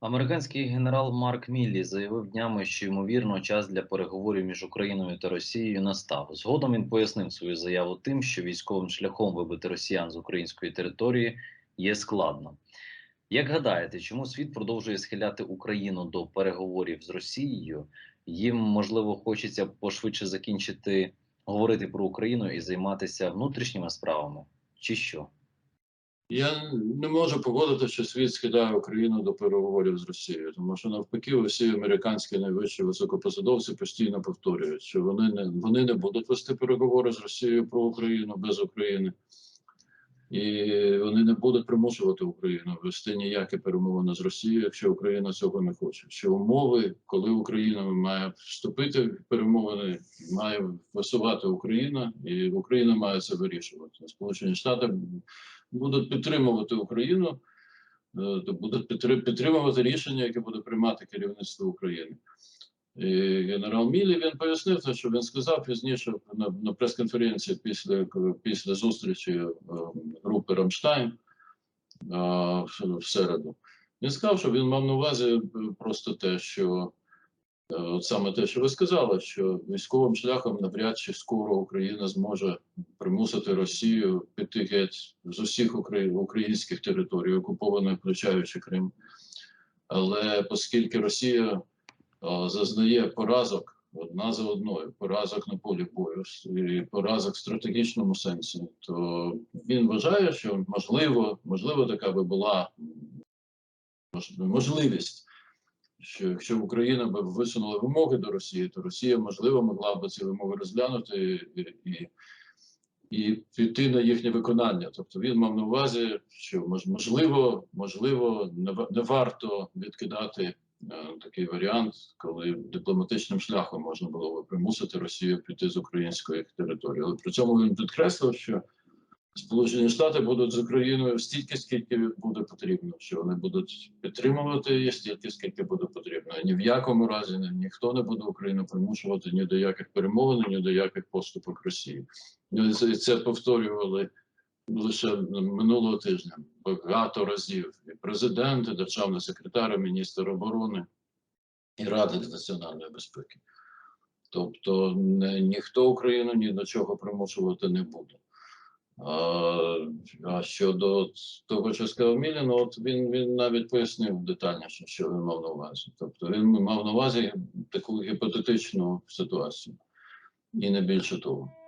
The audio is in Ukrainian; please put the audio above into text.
Американський генерал Марк Міллі заявив днями, що ймовірно час для переговорів між Україною та Росією настав. Згодом він пояснив свою заяву тим, що військовим шляхом вибити росіян з української території є складно. Як гадаєте, чому світ продовжує схиляти Україну до переговорів з Росією? Їм можливо хочеться пошвидше закінчити говорити про Україну і займатися внутрішніми справами, чи що? Я не можу погодити, що світ скидає Україну до переговорів з Росією, тому що навпаки, усі американські найвищі високопосадовці постійно повторюють, що вони не вони не будуть вести переговори з Росією про Україну без України, і вони не будуть примушувати Україну вести ніякі перемовини з Росією, якщо Україна цього не хоче. Що умови, коли Україна має вступити в перемовини, має висувати Україна, і Україна має це вирішувати. Сполучені Штати будуть підтримувати Україну, е, то будуть підтримувати рішення, яке буде приймати керівництво України. І генерал Мілі він пояснив те, що він сказав пізніше на, на прес-конференції після, після зустрічі е, групи Рамштайн е, в, середу. Він сказав, що він мав на увазі просто те, що от саме те, що ви сказали, що військовим шляхом навряд чи скоро Україна зможе примусити Росію піти геть з усіх українських територій, окупованих, включаючи Крим. Але оскільки Росія а, зазнає поразок одна за одною, поразок на полі бою і поразок в стратегічному сенсі, то він вважає, що можливо, можливо, така би була можливість. Що якщо Україна би висунула вимоги до Росії, то Росія можливо могла б ці вимоги розглянути і, і, і піти на їхнє виконання. Тобто він мав на увазі, що можливо, можливо, не, не варто відкидати е, такий варіант, коли дипломатичним шляхом можна було б примусити Росію піти з української території. Але при цьому він підкреслив, що Сполучені Штати будуть з Україною стільки, скільки буде потрібно, що вони будуть підтримувати її стільки, скільки буде потрібно. Ні в якому разі ні- ніхто не буде Україну примушувати ні до яких перемовин, ні до яких поступок Росії. Це, це повторювали лише минулого тижня багато разів. І президент, і державний секретар, і міністр оборони, і Рада з національної безпеки. Тобто не, ніхто Україну ні до чого примушувати не буде. А, щодо того, що сказав Мілін, ну, от він, він навіть пояснив детальніше, що він мав на увазі. Тобто він мав на увазі таку гіпотетичну ситуацію, і не більше того.